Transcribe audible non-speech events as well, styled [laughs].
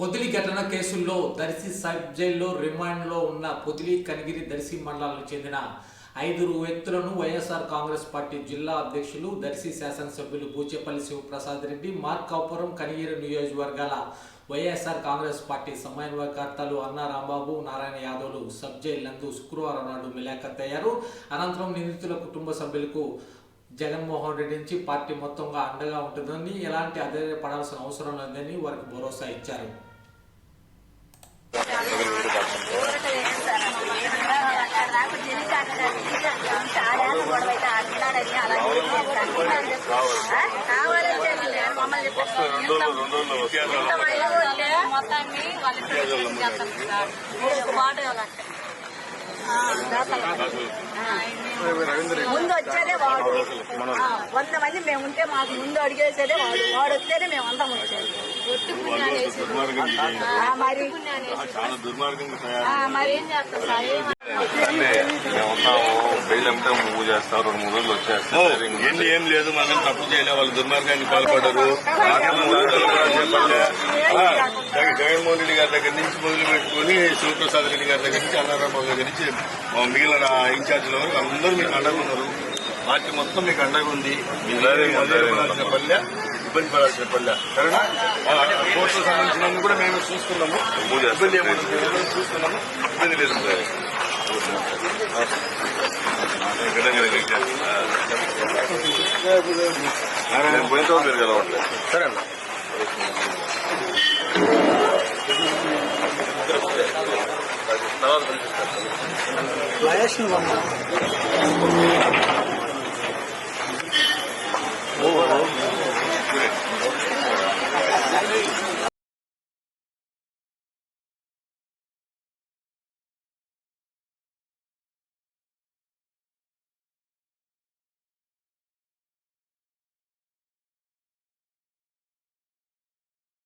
Podili ఘటన కేసుల్లో Darsi sub జైల్లో రిమాండ్లో ఉన్న పొదిలి కనిగిరి దర్శి మండలాలకు చెందిన ఐదుగురు వ్యక్తులను వైఎస్ఆర్ కాంగ్రెస్ పార్టీ జిల్లా అధ్యక్షులు దర్శి శాసనసభ్యులు బూచేపల్లి శివప్రసాద్ రెడ్డి మార్కాపురం కనిగిరి నియోజకవర్గాల వైఎస్ఆర్ కాంగ్రెస్ పార్టీ సమన్వయకర్తలు అన్నా రాంబాబు నారాయణ యాదవ్లు సబ్ జైలు నందు శుక్రవారం నాడు మిలాఖత్తయ్యారు. అనంతరం నిందితుల కుటుంబ సభ్యులకు జగన్మోహన్ రెడ్డి నుంచి పార్టీ మొత్తంగా అండగా ఉంటుందని ఎలాంటి అధైర్యపడాల్సిన అవసరం లేదని వారికి భరోసా ఇచ్చారు. మొత్తాన్ని ఒక మాట ఇవ్వాలంటే ముందు వచ్చేదే వాడు. వంద మంది మేము ఉంటే మాకు ముందు అడిగేసేదే వాడు. వాడు వస్తేనే మేము అందరం వచ్చేది. మరి. ఆ, మరి. ఏం చేస్తాం సార్ మూవ్ రెండు మూడు రోజులు లేదు మనం తప్పు చేయలే వాళ్ళు దుర్మార్గాన్ని పాల్పడరు [laughs] జగన్మోహన్ రెడ్డి గారి దగ్గర నుంచి మొదలు పెట్టుకుని శివప్రసాద్ రెడ్డి గారి దగ్గర నుంచి అన్నారాబాబు దగ్గర నుంచి మా మిగిలిన ఇన్ఛార్జీల వరకు అందరూ మీకు అండగా ఉన్నారు. పార్టీ మొత్తం మీకు అండగా ఉంది. పల్లె ఇబ్బంది పడాల్సిన పల్లె సరేనా? కోర్టుకు సంబంధించినవి కూడా మేము చూస్తున్నాము. ఇబ్బంది మేము చూస్తున్నాము. ఇబ్బంది లేదు. సరే. అన్న తర్వాత